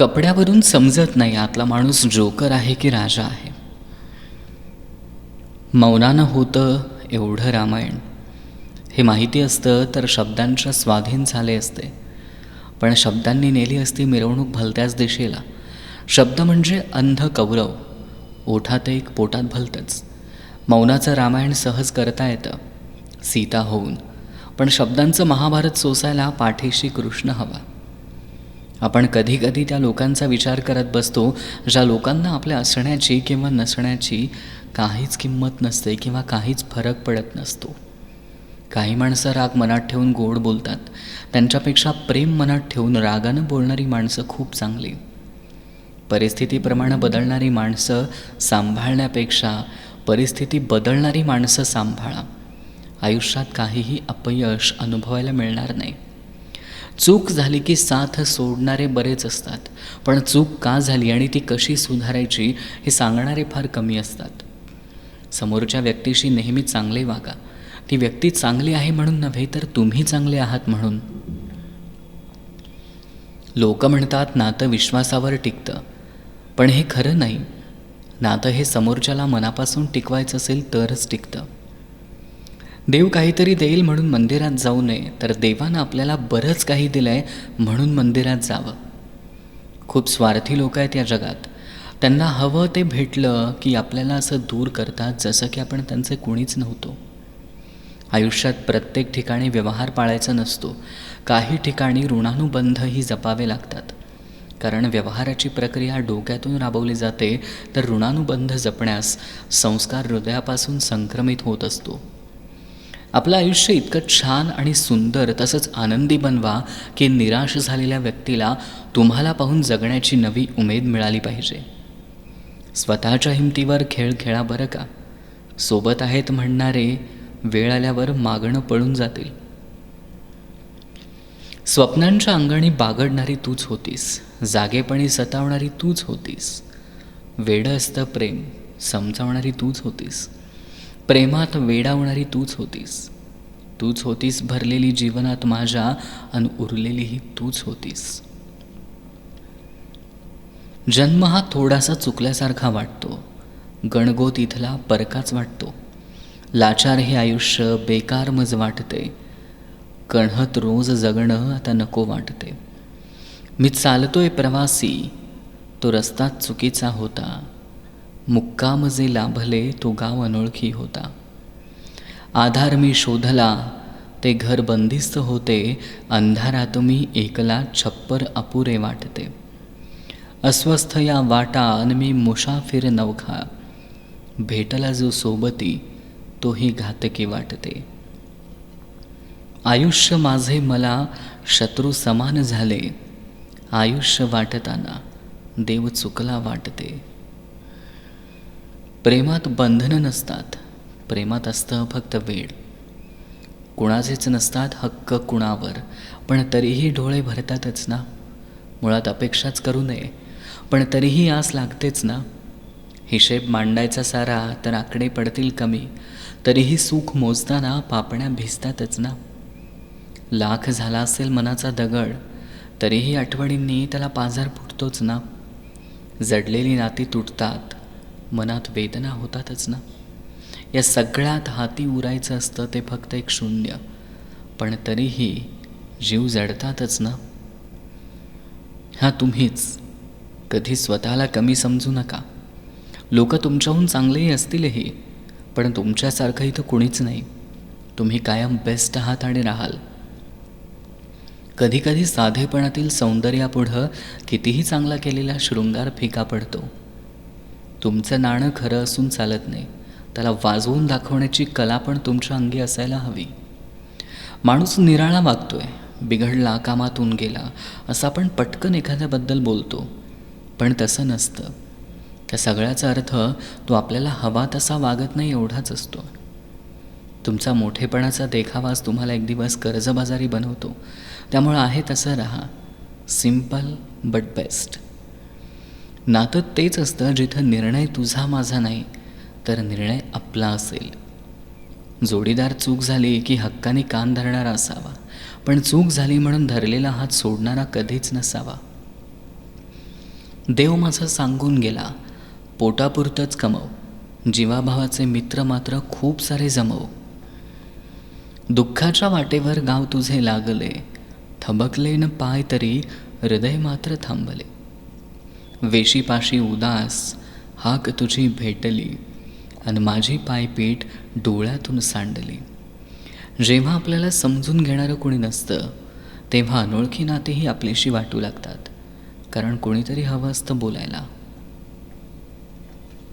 कपड्यावरून समजत नाही आतला माणूस जोकर आहे की राजा आहे. मौनानं होतं एवढं रामायण. हे माहिती असतं तर शब्दांच्या स्वाधीन झाले असते. पण शब्दांनी नेली असती मिरवणूक भलत्याच दिशेला. शब्द म्हणजे अंध कौरव. ओठात एक पोटात भलतंच. मौनाचं रामायण सहज करता येतं सीता होऊन. पण शब्दांचं महाभारत सोसायला पाठीशी कृष्ण हवा. आपण कधी कधी त्या लोकांचा विचार करत बसतो ज्या लोकांना आपल्या असण्याची किंवा नसण्याची काहीच किंमत नसते किंवा काहीच फरक पडत नसतो. काही माणसं राग मनात ठेवून गोड बोलतात. त्यांच्यापेक्षा प्रेम मनात ठेवून रागानं बोलणारी माणसं खूप चांगली. परिस्थितीप्रमाणे बदलणारी माणसं सांभाळण्यापेक्षा परिस्थिती बदलणारी माणसं सांभाळा. आयुष्यात काहीही अपयश अनुभवायला मिळणार नाही. चूक झाली की साथ सोडणारे बरेच असतात. पण चूक का झाली आणि ती कशी सुधारायची हे सांगणारे फार कमी असतात. समोरच्या व्यक्तीशी नेहमी चांगले वागा. ती व्यक्ती चांगली आहे म्हणून नव्हे तर तुम्ही चांगले आहात म्हणून. लोक म्हणतात नातं विश्वासावर टिकतं. पण हे खरं नाही. नातं हे समोरच्याला मनापासून टिकवायचं असेल तरच टिकतं. देव काहीतरी देईल म्हणून मंदिरात जाऊ नये तर देवानं आपल्याला बरंच काही दिलं आहे म्हणून मंदिरात जावं. खूप स्वार्थी लोक आहेत या जगात. त्यांना हवं ते भेटलं की आपल्याला असं दूर करतात जसं की आपण त्यांचे कुणीच नव्हतो. आयुष्यात प्रत्येक ठिकाणी व्यवहार पाळायचा नसतो. काही ठिकाणी ऋणानुबंधही जपावे लागतात. कारण व्यवहाराची प्रक्रिया डोक्यातून राबवली जाते तर ऋणानुबंध जपण्यास संस्कार हृदयापासून संक्रमित होत असतो. आपलं आयुष्य इतकं छान आणि सुंदर तसंच आनंदी बनवा की निराश झालेल्या व्यक्तीला तुम्हाला पाहून जगण्याची नवी उमेद मिळाली पाहिजे. स्वतःच्या हिमतीवर खेळ खेळा बरं का? सोबत आहेत म्हणणारे वेळ आल्यावर मागणं पळून जातील. स्वप्नांच्या अंगणी बागडणारी तूच होतीस जागेपणी सतावणारी तूच होतीस. वेडं असतं प्रेम समजावणारी तूच होतीस. प्रेमात वेडावणारी तूच होतीस. तूच होतीस भरलेली जीवनात माझ्या आणि उरलेलीही तूच होतीस. जन्म हा थोडासा चुकल्यासारखा वाटतो. गणगोत इथला परकाच वाटतो. लाचार हे आयुष्य बेकार मज वाटते. कणहत रोज जगणं आता नको वाटते. मी चालतोय प्रवासी. तो रस्ताच चुकीचा होता. मुक्काम जे लाभले तो गाव अनोळखी होता. आधार मी शोधला ते घर बंदिस्त होते अंधारात मी एकला छप्पर अपुरे वाटते. अस्वस्थ या वाटा अन मी मुसाफिर नवखा. भेटला जो सोबती तोही घातकी वाटते. आयुष्य माझे मला शत्रू समान झाले. आयुष्य वाटताना देव चुकला वाटते. प्रेमात बंधनं नसतात. प्रेमात असतं फक्त वेळ. कुणाचेच नसतात हक्क कुणावर पण तरीही डोळे भरतातच ना. मुळात अपेक्षाच करू नये पण तरीही आस लागतेच ना. हिशेब मांडायचा सारा तर आकडे पडतील कमी तरीही सुख मोजताना पापण्या भिजतातच ना. लाख झाला असेल मनाचा दगड तरीही आठवणींनी त्याला पाझर फुटतोच ना. जडलेली नाती तुटतात मनात वेदना होतातच ना? या सगळ्यात हाती उरायचं असतं ते फक्त एक शून्य. पण तरीही जीव जडतातच ना? हा तुम्हीच. कधी स्वतःला कमी समजू नका. लोक तुमच्याहून चांगलेही असतीलही पण तुमच्यासारखं इथं कुणीच नाही. तुम्ही कायम बेस्ट आहात आणि राहाल. कधीकधी साधेपणातील सौंदर्यापुढं कितीही चांगला केलेला शृंगार फिका पडतो. तुमचं नाणं खरं असून चालत नाही. त्याला वाजवून दाखवण्याची कला पण तुमच्या अंगी असायला हवी. माणूस निराळा वागतोय बिघडला कामातून गेला असं आपण पटकन एखाद्याबद्दल बोलतो. पण तसं नसतं. त्या सगळ्याचा अर्थ तो आपल्याला हवा तसा वागत नाही एवढाच असतो. तुमचा मोठेपणाचा देखावाच तुम्हाला एक दिवस कर्जबाजारी बनवतो. त्यामुळं आहे तसं राहा. Simple but best. नातं तेच असतं जिथं निर्णय तुझा माझा नाही तर निर्णय आपला असेल. जोडीदार चूक झाली की हक्काने कान धरणारा असावा पण चूक झाली म्हणून धरलेला हात सोडणारा कधीच नसावा. देव माझा सांगून गेला पोटापुरतंच कमव जीवाभावाचे मित्र मात्र खूप सारे जमव. दुःखाच्या वाटेवर गाव तुझे लागले थबकले न पाय तरी हृदय मात्र थांबले. वेशीपाशी उदास हाक तुझी भेटली आणि माझी पायपीठ डोळ्यातून सांडली. जेव्हा आपल्याला समजून घेणारं कोणी नसतं तेव्हा अनोळखी नातेही आपल्याशी वाटू लागतात कारण कोणीतरी हवं असतं बोलायला.